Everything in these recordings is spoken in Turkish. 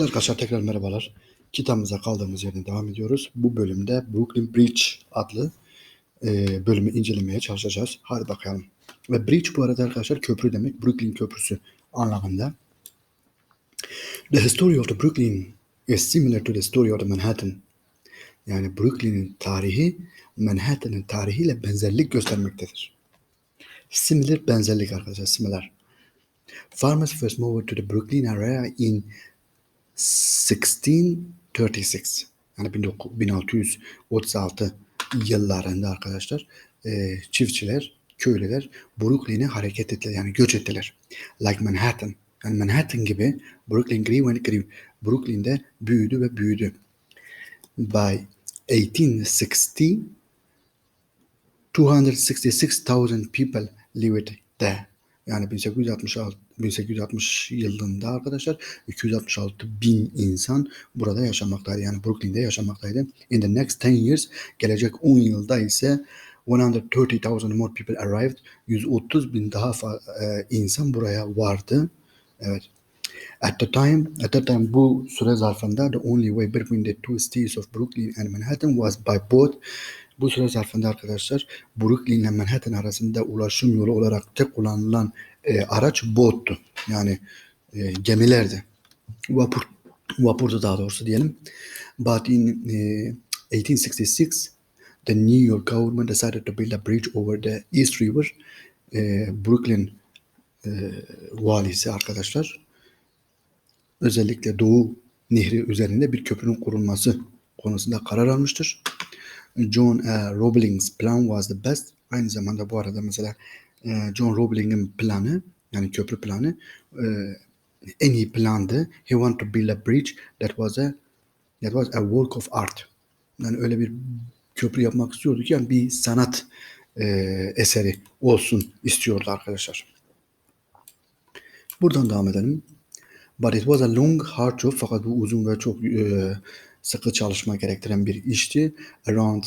Değerli arkadaşlar tekrar merhabalar. Kitabımıza kaldığımız yerden devam ediyoruz. Bu bölümde Brooklyn Bridge adlı e, bölümü incelemeye çalışacağız. Hadi bakalım. Ve bridge bu arada arkadaşlar köprü demek. Brooklyn Köprüsü anlamında. The history of the Brooklyn is similar to the story of the Manhattan. Yani Brooklyn'in tarihi Manhattan'ın tarihiyle benzerlik göstermektedir. Similar benzerlik arkadaşlar similar. Farmers first moved to the Brooklyn area in 1636 yani 1636 yıllarında arkadaşlar e, çiftçiler, köylüler Brooklyn'e hareket ettiler yani göç ettiler. Like Manhattan. Yani Manhattan gibi Brooklyn grew and grew. Brooklyn'de büyüdü ve büyüdü. By 1860 266,000 people lived there. Yani 1866 1860 yılında arkadaşlar 266 bin insan burada yaşamaktaydı. Yani Brooklyn'de yaşamaktaydı. In the next 10 years gelecek 10 yılda ise 130,000 more people arrived. 130 bin daha e, insan buraya vardı. Evet. At the time, at that time bu süre zarfında the only way between the two cities of Brooklyn and Manhattan was by boat. Bu süre zarfında arkadaşlar Brooklyn ile Manhattan arasında ulaşım yolu olarak tek kullanılan e, araç bottu. Yani e, gemilerdi. Vapur, vapurdu daha doğrusu diyelim. But in e, 1866 the New York government decided to build a bridge over the East River. E, Brooklyn e, valisi arkadaşlar özellikle Doğu Nehri üzerinde bir köprünün kurulması konusunda karar almıştır. John e, Roebling's plan was the best. Aynı zamanda bu arada mesela John Roebling'in planı yani köprü planı e, en iyi plandı. He wanted to build a bridge that was a that was a work of art. Yani öyle bir köprü yapmak istiyordu ki yani bir sanat e, eseri olsun istiyordu arkadaşlar. Buradan devam edelim. But it was a long hard job fakat bu uzun ve çok e, sıkı çalışma gerektiren bir işti. Around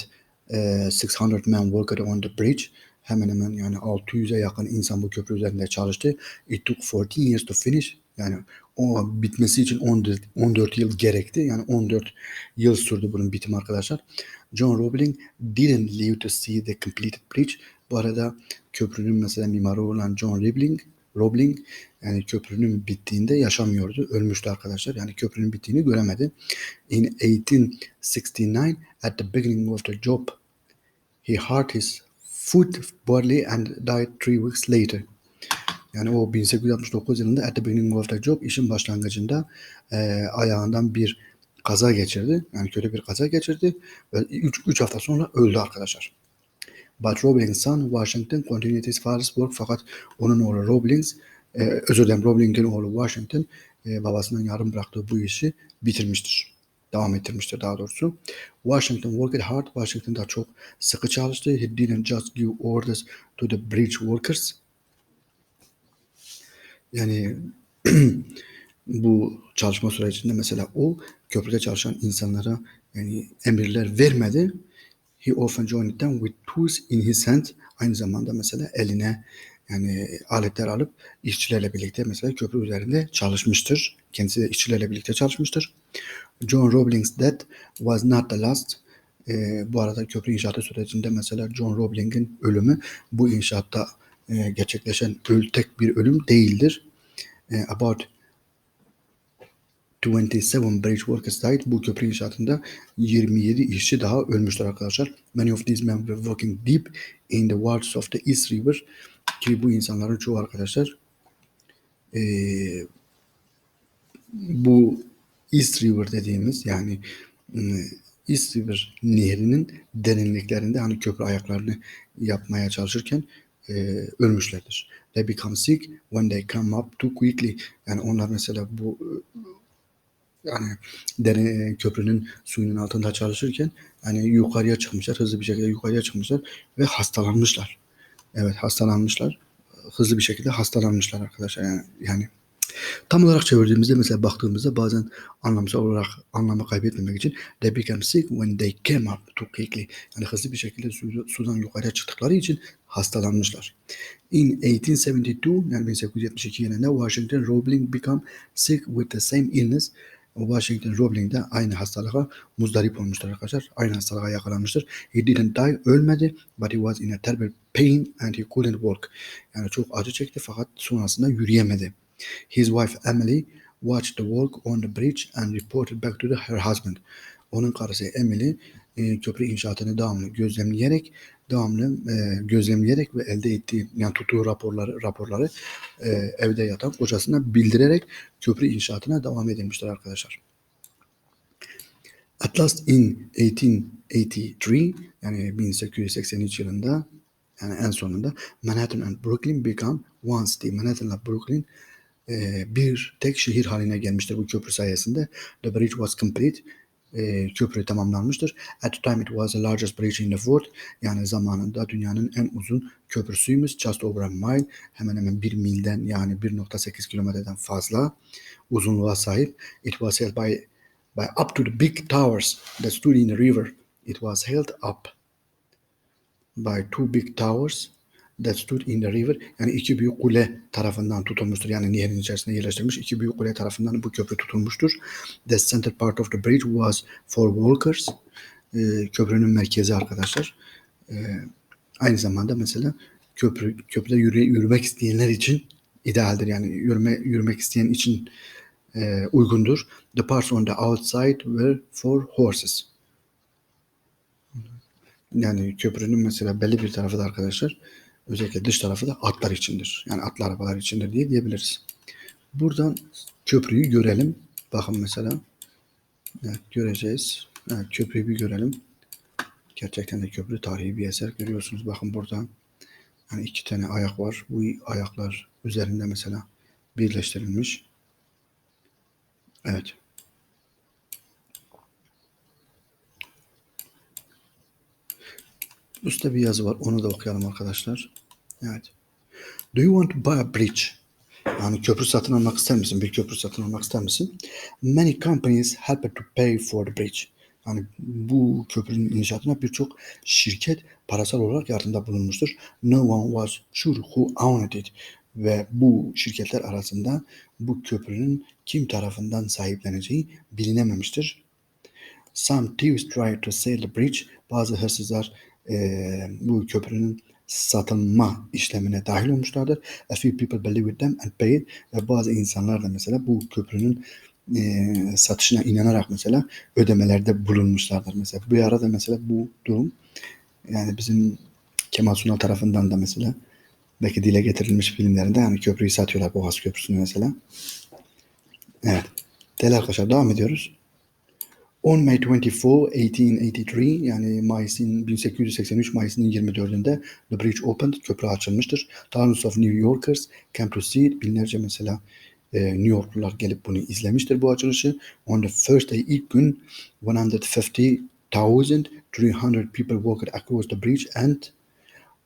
e, 600 men worked on the bridge. Hemen hemen yani 600'e yakın insan bu köprü üzerinde çalıştı. It took 14 years to finish. Yani o bitmesi için 14, 14 yıl gerekti. Yani 14 yıl sürdü bunun bitimi arkadaşlar. John Roebling didn't live to see the completed bridge. Bu arada köprünün mesela mimarı olan John Roebling Roebling yani köprünün bittiğinde yaşamıyordu. Ölmüştü arkadaşlar. Yani köprünün bittiğini göremedi. In 1869 at the beginning of the job he hurt his foot badly and died three weeks later. Yani o 1869 yılında at the beginning of the job işin başlangıcında e, ayağından bir kaza geçirdi. Yani kötü bir kaza geçirdi ve 3 hafta sonra öldü arkadaşlar. But Roebling's son Washington continued his father's work fakat onun oğlu Roebling's e, özür dilerim Roebling'in oğlu Washington e, babasından yarım bıraktığı bu işi bitirmiştir. Devam ettirmiştir daha doğrusu. Washington worked hard. Washington da çok sıkı çalıştı. He didn't just give orders to the bridge workers. Yani bu çalışma sürecinde mesela o köprüde çalışan insanlara yani emirler vermedi. He often joined them with tools in his hand. Aynı zamanda mesela eline yani aletler alıp işçilerle birlikte mesela köprü üzerinde çalışmıştır. Kendisi de işçilerle birlikte çalışmıştır. John Roebling's death was not the last. Ee, bu arada köprü inşaatı sürecinde mesela John Roebling'in ölümü bu inşaatta e, gerçekleşen öl, tek bir ölüm değildir. E, about 27 bridge workers died. Bu köprü inşaatında 27 işçi daha ölmüşler arkadaşlar. Many of these men were working deep in the waters of the East River. Ki bu insanların çoğu arkadaşlar e, bu East River dediğimiz yani e, East River nehrinin derinliklerinde hani köprü ayaklarını yapmaya çalışırken e, ölmüşlerdir. They become sick when they come up too quickly. Yani onlar mesela bu yani derin köprünün suyunun altında çalışırken yani yukarıya çıkmışlar, hızlı bir şekilde yukarıya çıkmışlar ve hastalanmışlar. Evet hastalanmışlar. Hızlı bir şekilde hastalanmışlar arkadaşlar yani. yani Tam olarak çevirdiğimizde mesela baktığımızda bazen anlamsal olarak anlamı kaybetmemek için they became sick when they came up too quickly. Yani hızlı bir şekilde su, sudan yukarıya çıktıkları için hastalanmışlar. In 1872 yani 1872 yılında Washington Roebling became sick with the same illness. Washington Roebling de aynı hastalığa muzdarip olmuştur arkadaşlar. Aynı hastalığa yakalanmıştır. He didn't die, ölmedi. But he was in a terrible pain and he couldn't walk. Yani çok acı çekti fakat sonrasında yürüyemedi. His wife Emily watched the work on the bridge and reported back to the, her husband. Onun karısı Emily e, köprü inşaatını devamlı gözlemleyerek devamlı e, gözlemleyerek ve elde ettiği yani tuttuğu raporları raporları e, evde yatan kocasına bildirerek köprü inşaatına devam edilmiştir arkadaşlar. At last in 1883 yani 1883 yılında yani en sonunda Manhattan and Brooklyn become one city. Manhattan ile Brooklyn e, bir tek şehir haline gelmiştir bu köprü sayesinde. The bridge was complete. E, köprü tamamlanmıştır. At the time it was the largest bridge in the world. Yani zamanında dünyanın en uzun köprüsüymüş. Just over a mile. Hemen hemen bir milden yani 1.8 kilometreden fazla uzunluğa sahip. It was held by by up to the big towers that stood in the river. It was held up by two big towers that stood in the river. Yani iki büyük kule tarafından tutulmuştur. Yani nehrin içerisinde yerleştirilmiş iki büyük kule tarafından bu köprü tutulmuştur. The center part of the bridge was for walkers. Ee, köprünün merkezi arkadaşlar. Ee, aynı zamanda mesela köprü köprüde yürü, yürümek isteyenler için idealdir. Yani yürüme, yürümek isteyen için e, uygundur. The parts on the outside were for horses. Yani köprünün mesela belli bir tarafı da arkadaşlar özellikle dış tarafı da atlar içindir. Yani atlı arabalar içindir diye diyebiliriz. Buradan köprüyü görelim. Bakın mesela. Evet, göreceğiz. Evet, köprüyü bir görelim. Gerçekten de köprü tarihi bir eser görüyorsunuz. Bakın burada yani iki tane ayak var. Bu ayaklar üzerinde mesela birleştirilmiş. Evet. Üstte bir yazı var. Onu da okuyalım arkadaşlar. Evet. Do you want to buy a bridge? Yani köprü satın almak ister misin? Bir köprü satın almak ister misin? Many companies help to pay for the bridge. Yani bu köprünün inşaatına birçok şirket parasal olarak yardımda bulunmuştur. No one was sure who owned it. Ve bu şirketler arasında bu köprünün kim tarafından sahipleneceği bilinememiştir. Some thieves tried to sell the bridge. Bazı hırsızlar e, bu köprünün satılma işlemine dahil olmuşlardır. A few people believed them and paid. Ve bazı insanlar da mesela bu köprünün e, satışına inanarak mesela ödemelerde bulunmuşlardır. Mesela bir arada mesela bu durum yani bizim Kemal Sunal tarafından da mesela belki dile getirilmiş filmlerinde yani köprüyü satıyorlar Boğaz Köprüsü'nü mesela. Evet. Değerli arkadaşlar devam ediyoruz. On May 24, 1883 yani Mayıs'ın 1883 Mayıs'ın 24'ünde The Bridge opened, köprü açılmıştır. Thousands of New Yorkers came to see it. Binlerce mesela e, New Yorklular gelip bunu izlemiştir bu açılışı. On the first day ilk gün 150,300 people walked across the bridge and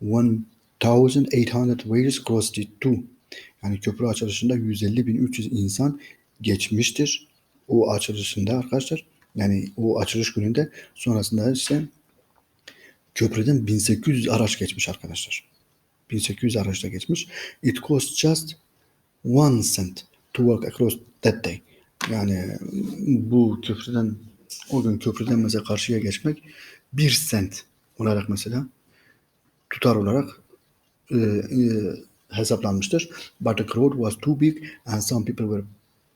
1,800 wheels crossed it too. Yani köprü açılışında 150.300 insan geçmiştir. O açılışında arkadaşlar yani o açılış gününde sonrasında ise köprüden 1800 araç geçmiş arkadaşlar. 1800 araçta geçmiş. It cost just one cent to walk across that day. Yani bu köprüden o gün köprüden mesela karşıya geçmek bir sent olarak mesela tutar olarak e, e, hesaplanmıştır. But the crowd was too big and some people were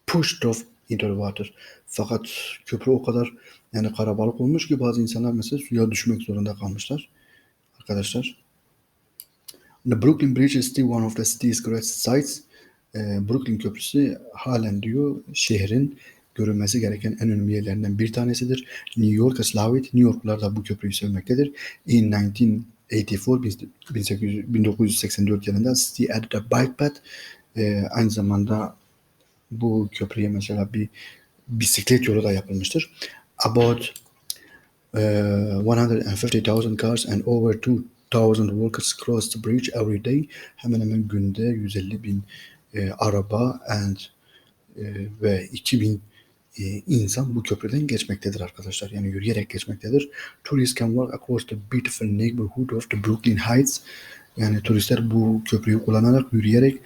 pushed off into the water. Fakat köprü o kadar yani karabalık olmuş ki bazı insanlar mesela suya düşmek zorunda kalmışlar. Arkadaşlar. The Brooklyn Bridge is still one of the city's greatest sights. Ee, Brooklyn Köprüsü halen diyor şehrin görülmesi gereken en önemli yerlerinden bir tanesidir. New Yorkers love it. New Yorklular da bu köprüyü sevmektedir. In 1984, 1984 yılında City added a bike path. Ee, aynı zamanda bu köprüye mesela bir bisiklet yolu da yapılmıştır. About uh, 150,000 cars and over 2,000 workers cross the bridge every day. Hemen hemen günde 150 bin e, araba and e, ve 2000 e, insan bu köprüden geçmektedir arkadaşlar. Yani yürüyerek geçmektedir. Tourists can walk across the beautiful neighborhood of the Brooklyn Heights. Yani turistler bu köprüyü kullanarak yürüyerek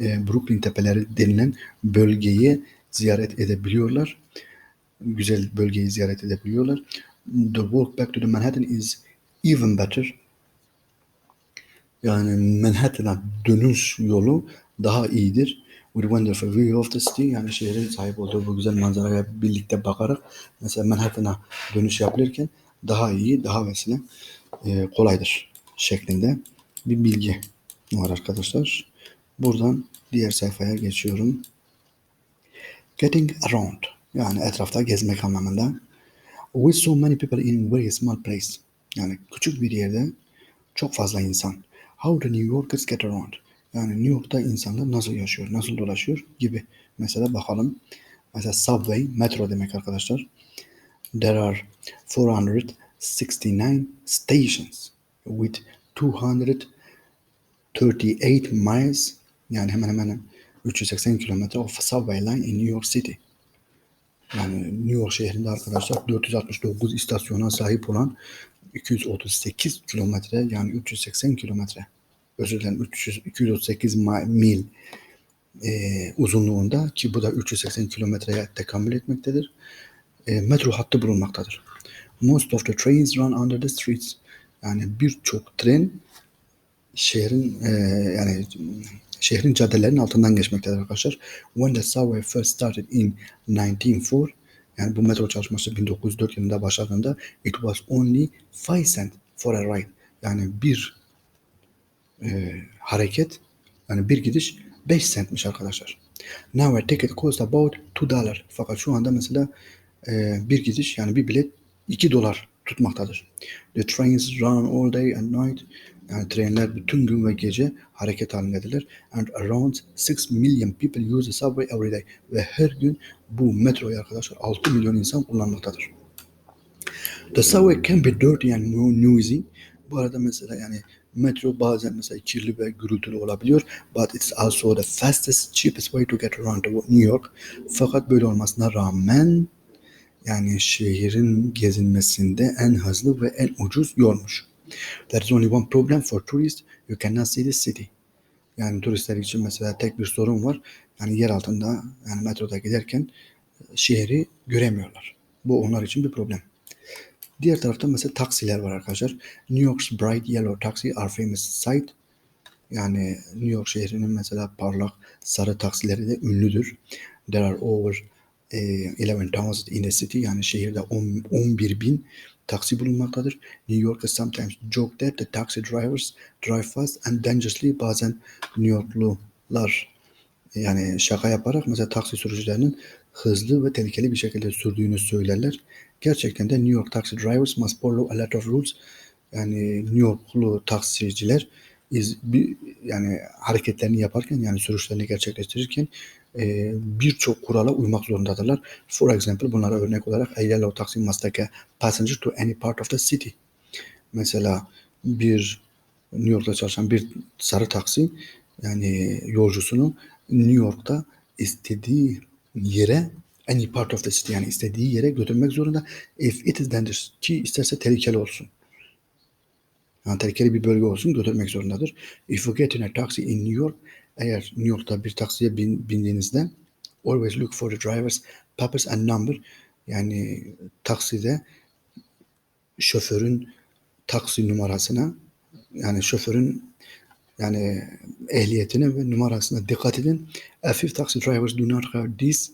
e, Brooklyn tepeleri denilen bölgeyi ziyaret edebiliyorlar. güzel bölgeyi ziyaret edebiliyorlar. The walk back to the Manhattan is even better. Yani Manhattan'a dönüş yolu daha iyidir. With wonderful view of the city yani şehrin sahip olduğu bu güzel manzaraya birlikte bakarak mesela Manhattan'a dönüş yapılırken daha iyi, daha vesile e, kolaydır şeklinde bir bilgi var arkadaşlar. Buradan diğer sayfaya geçiyorum. Getting around yani etrafta gezmek anlamında. With so many people in very small place yani küçük bir yerde çok fazla insan. How do New Yorkers get around? Yani New York'ta insanlar nasıl yaşıyor, nasıl dolaşıyor gibi. Mesela bakalım. Mesela subway, metro demek arkadaşlar. There are 469 stations with 238 miles yani hemen hemen 380 kilometre of subway line in New York City. Yani New York şehrinde arkadaşlar 469 istasyona sahip olan 238 kilometre yani 380 kilometre özür dilerim 300, 238 mil e, uzunluğunda ki bu da 380 kilometreye tekamül etmektedir. E, metro hattı bulunmaktadır. Most of the trains run under the streets. Yani birçok tren şehrin e, yani şehrin caddelerinin altından geçmektedir arkadaşlar. When the subway first started in 1904 yani bu metro çalışması 1904 yılında başladığında it was only 5 cent for a ride. Yani bir e, hareket yani bir gidiş 5 centmiş arkadaşlar. Now a ticket cost about 2 dollar. Fakat şu anda mesela e, bir gidiş yani bir bilet 2 dolar tutmaktadır. The trains run all day and night. Yani trenler bütün gün ve gece hareket halindedirler. And around 6 million people use the subway every day. Ve her gün bu metroyu arkadaşlar 6 milyon insan kullanmaktadır. The subway can be dirty and noisy. Bu arada mesela yani metro bazen mesela kirli ve gürültülü olabiliyor. But it's also the fastest, cheapest way to get around New York. Fakat böyle olmasına rağmen yani şehrin gezilmesinde en hızlı ve en ucuz yolmuş. There is only one problem for tourists. You cannot see the city. Yani turistler için mesela tek bir sorun var. Yani yer altında yani metroda giderken şehri göremiyorlar. Bu onlar için bir problem. Diğer tarafta mesela taksiler var arkadaşlar. New York's Bright Yellow Taxi are famous sight. Yani New York şehrinin mesela parlak sarı taksileri de ünlüdür. There are over eh, 11,000 in the city yani şehirde 10, 11 bin taksi bulunmaktadır. New Yorkers sometimes joke that the taxi drivers drive fast and dangerously bazen New Yorklular yani şaka yaparak mesela taksi sürücülerinin hızlı ve tehlikeli bir şekilde sürdüğünü söylerler. Gerçekten de New York taxi drivers must follow a lot of rules. Yani New Yorklu taksiciler iz, bir, yani hareketlerini yaparken yani sürüşlerini gerçekleştirirken e, birçok kurala uymak zorundadırlar. For example bunlara örnek olarak a yellow taxi must take a passenger to any part of the city. Mesela bir New York'ta çalışan bir sarı taksi yani yolcusunu New York'ta istediği yere any part of the city yani istediği yere götürmek zorunda. If it is dangerous ki isterse tehlikeli olsun. Yani tehlikeli bir bölge olsun götürmek zorundadır. If you get in a taxi in New York eğer New York'ta bir taksiye bin, bindiğinizde always look for the driver's papers and number yani takside şoförün taksi numarasına yani şoförün yani ehliyetine ve numarasına dikkat edin. A few taxi drivers do not have this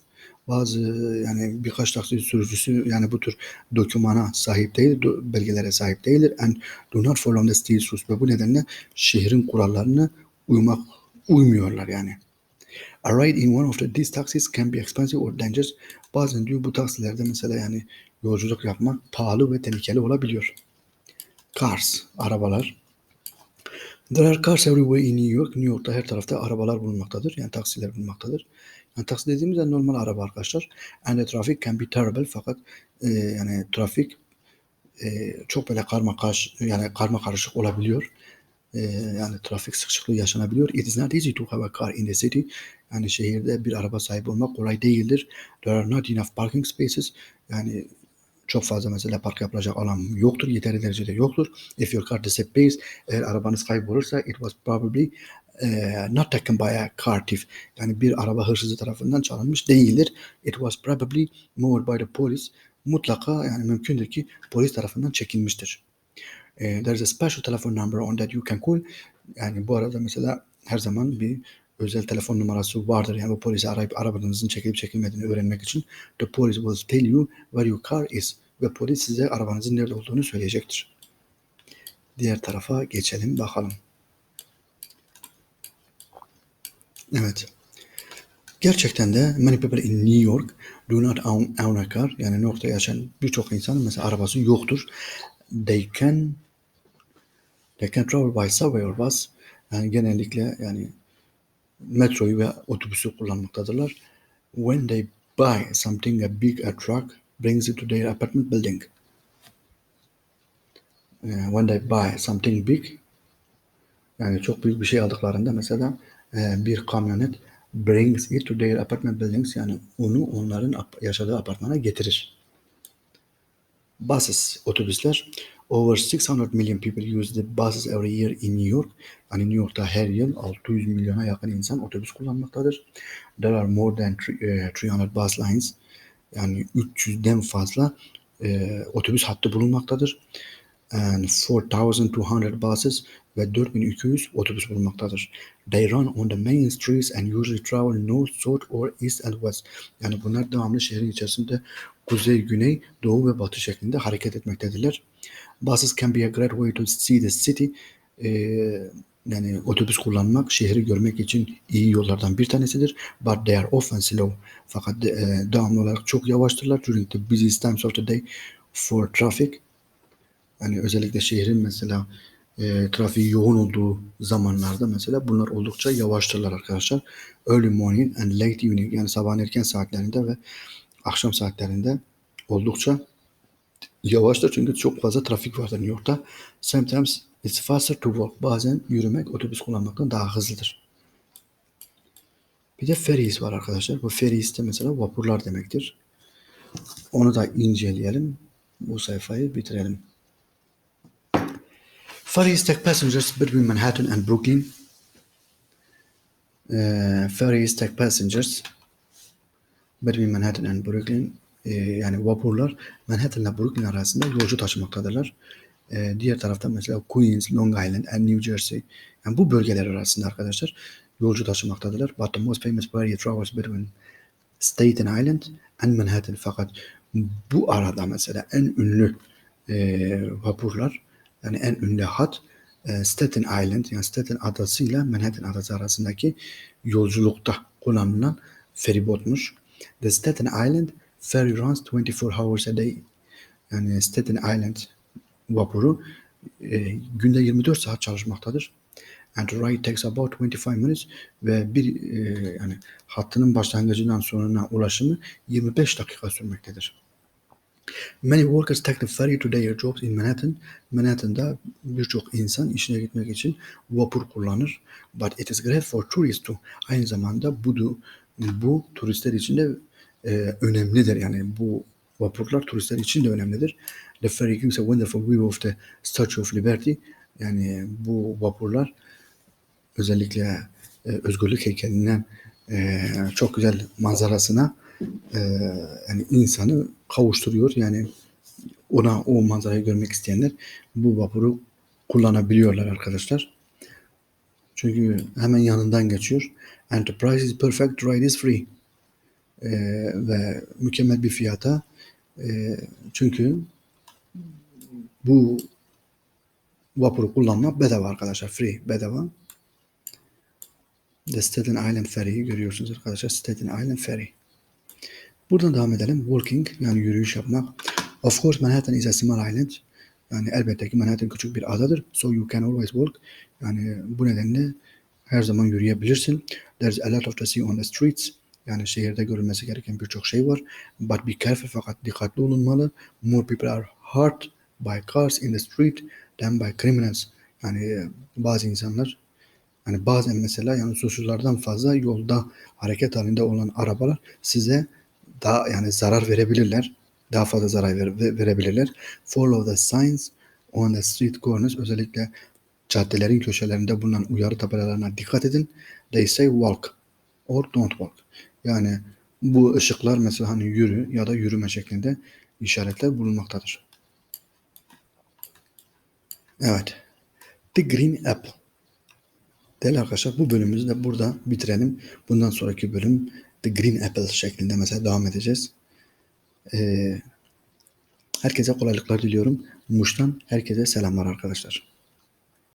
bazı yani birkaç taksi sürücüsü yani bu tür dokümana sahip değil, belgelere sahip değildir. And do not follow the state rules. Ve bu nedenle şehrin kurallarını uymak uymuyorlar yani. A ride in one of the, these taxis can be expensive or dangerous. Bazen diyor bu taksilerde mesela yani yolculuk yapmak pahalı ve tehlikeli olabiliyor. Cars, arabalar. There are cars everywhere in New York. New York'ta her tarafta arabalar bulunmaktadır. Yani taksiler bulunmaktadır. Yani taksi dediğimiz de normal araba arkadaşlar. And the traffic can be terrible fakat e, yani trafik e, çok böyle karma karış yani karma karışık olabiliyor. E, yani trafik sıkışıklığı yaşanabiliyor. It is not easy to have a car in the city. Yani şehirde bir araba sahibi olmak kolay değildir. There are not enough parking spaces. Yani çok fazla mesela park yapılacak alan yoktur. Yeterli derecede yoktur. If your car disappears, eğer arabanız kaybolursa it was probably eee, not taken by a car thief. Yani bir araba hırsızı tarafından çalınmış değildir. It was probably moved by the police. Mutlaka yani mümkündür ki polis tarafından çekilmiştir. Eee, there's a special telephone number on that you can call. Yani bu arada mesela her zaman bir özel telefon numarası vardır. Yani bu polisi arayıp arabanızın çekilip çekilmediğini öğrenmek için. The police will tell you where your car is. Ve polis size arabanızın nerede olduğunu söyleyecektir. Diğer tarafa geçelim bakalım. Evet. Gerçekten de many people in New York do not own, own a car. Yani New York'ta yaşayan birçok insan mesela arabası yoktur. They can they can travel by subway or bus. Yani genellikle yani metroyu ve otobüsü kullanmaktadırlar. When they buy something a big a truck brings it to their apartment building. Eh, when they buy something big yani çok büyük bir şey aldıklarında mesela e, bir kamyonet brings it to their apartment buildings yani onu onların yaşadığı apartmana getirir. Buses, otobüsler. Over 600 million people use the buses every year in New York. Yani New York'ta her yıl 600 milyona yakın insan otobüs kullanmaktadır. There are more than three- eh, 300 bus lines. Yani 300'den fazla e, otobüs hattı bulunmaktadır. And 4200 buses ve 4200 otobüs bulunmaktadır. They run on the main streets and usually travel north, south or east and west. Yani bunlar devamlı şehrin içerisinde kuzey, güney, doğu ve batı şeklinde hareket etmektedirler. Buses can be a great way to see the city. Ee, yani otobüs kullanmak şehri görmek için iyi yollardan bir tanesidir. But they are often slow. Fakat de, e, devamlı olarak çok yavaştırlar. During the busiest times of the day for traffic. Yani özellikle şehrin mesela e, trafiği yoğun olduğu zamanlarda mesela bunlar oldukça yavaştırlar arkadaşlar. Early morning and late evening yani sabahın erken saatlerinde ve akşam saatlerinde oldukça yavaştır çünkü çok fazla trafik vardır New York'ta. Sometimes it's faster to walk. Bazen yürümek otobüs kullanmaktan daha hızlıdır. Bir de ferries var arkadaşlar. Bu ferries de mesela vapurlar demektir. Onu da inceleyelim. Bu sayfayı bitirelim. Ferries take passengers between Manhattan and Brooklyn. Ee, ferries take passengers between Manhattan and Brooklyn. Ee, yani vapurlar Manhattan ile Brooklyn arasında yolcu taşımaktadırlar. Ee, diğer tarafta mesela Queens, Long Island and New Jersey. Yani bu bölgeler arasında arkadaşlar yolcu taşımaktadırlar. But the most famous ferry travels between Staten Island and Manhattan. Fakat bu arada mesela en ünlü e, vapurlar yani en ünlü hat e, Staten Island yani Staten Adası ile Manhattan Adası arasındaki yolculukta kullanılan feribotmuş. The Staten Island ferry runs 24 hours a day. Yani Staten Island vapuru e, günde 24 saat çalışmaktadır. And the ride takes about 25 minutes ve bir e, yani hattının başlangıcından sonuna ulaşımı 25 dakika sürmektedir. Many workers take ferry to their jobs in Manhattan. Manhattan'da birçok insan işine gitmek için vapur kullanır. But it is great for tourists too. Aynı zamanda bu bu turistler için de e, önemlidir. Yani bu vapurlar turistler için de önemlidir. The ferry gives a wonderful view of the Statue of Liberty. Yani bu vapurlar özellikle e, özgürlük heykelinden e, çok güzel manzarasına e, yani insanı kavuşturuyor. Yani ona o manzarayı görmek isteyenler bu vapuru kullanabiliyorlar arkadaşlar. Çünkü hemen yanından geçiyor. And the price is perfect, ride is free. E, ve mükemmel bir fiyata. E, çünkü bu vapuru kullanmak bedava arkadaşlar. Free, bedava. The Staten Island Ferry'yi görüyorsunuz arkadaşlar. Staten Island Ferry. Buradan devam edelim. Walking yani yürüyüş yapmak. Of course Manhattan is a small island. Yani elbette ki Manhattan küçük bir adadır. So you can always walk. Yani bu nedenle her zaman yürüyebilirsin. There's a lot of to see on the streets. Yani şehirde görülmesi gereken birçok şey var. But be careful fakat dikkatli olunmalı. More people are hurt by cars in the street than by criminals. Yani bazı insanlar yani bazen mesela yani suçlulardan fazla yolda hareket halinde olan arabalar size daha yani zarar verebilirler. Daha fazla zarar ver, verebilirler. Follow the signs on the street corners özellikle caddelerin köşelerinde bulunan uyarı tabelalarına dikkat edin. They say walk or don't walk. Yani bu ışıklar mesela hani yürü ya da yürüme şeklinde işaretler bulunmaktadır. Evet. The Green Apple. Değerli arkadaşlar bu bölümümüzü de burada bitirelim. Bundan sonraki bölüm The Green Apple şeklinde mesela devam edeceğiz. Ee, herkese kolaylıklar diliyorum. Muş'tan herkese selamlar arkadaşlar.